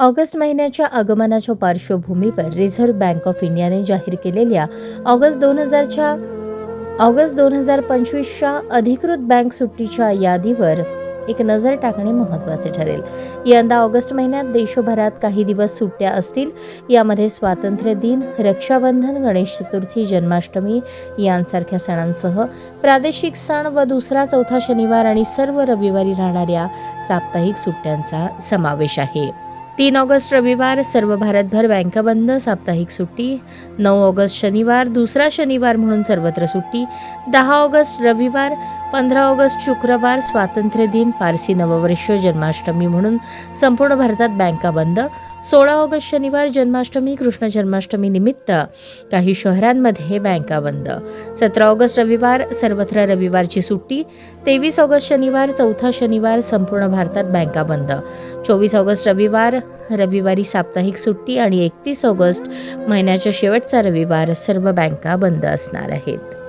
August महिन्याच्या आगमनाच्या पार्श्वभूमीवर रिझर्व्ह बँक ऑफ इंडियाने जाहीर केलेल्या ऑगस्ट दोन हजारच्या ऑगस्ट दोन हजार पंचवीसच्या अधिकृत बँक सुट्टीच्या यादीवर एक नजर टाकणे महत्त्वाचे ठरेल. यंदा ऑगस्ट महिन्यात देशभरात काही दिवस सुट्ट्या असतील. यामध्ये स्वातंत्र्य दिन रक्षाबंधन गणेश चतुर्थी जन्माष्टमी यांसारख्या सणांसह प्रादेशिक सण व दुसरा चौथा शनिवार आणि सर्व रविवारी राहणाऱ्या साप्ताहिक सुट्ट्यांचा समावेश आहे. तीन ऑगस्ट रविवार सर्व भारतभर बँका बंद साप्ताहिक सुट्टी. नऊ ऑगस्ट शनिवार दुसरा शनिवार म्हणून सर्वत्र सुट्टी. दहा ऑगस्ट रविवार पंधरा ऑगस्ट शुक्रवार स्वातंत्र्य दिन पारसी नववर्ष जन्माष्टमी म्हणून संपूर्ण भारतात बँका बंद. सोळा ऑगस्ट शनिवार जन्माष्टमी कृष्ण जन्माष्टमी निमित्त काही शहरांमध्ये बँका बंद. सतरा ऑगस्ट रविवार सर्वत्र रविवारची सुट्टी. तेवीस ऑगस्ट शनिवार चौथा शनिवार संपूर्ण भारतात बँका बंद. चोवीस ऑगस्ट रविवार रविवारी साप्ताहिक सुट्टी आणि एकतीस ऑगस्ट महिन्याच्या शेवटचा रविवार सर्व बँका बंद असणार आहेत.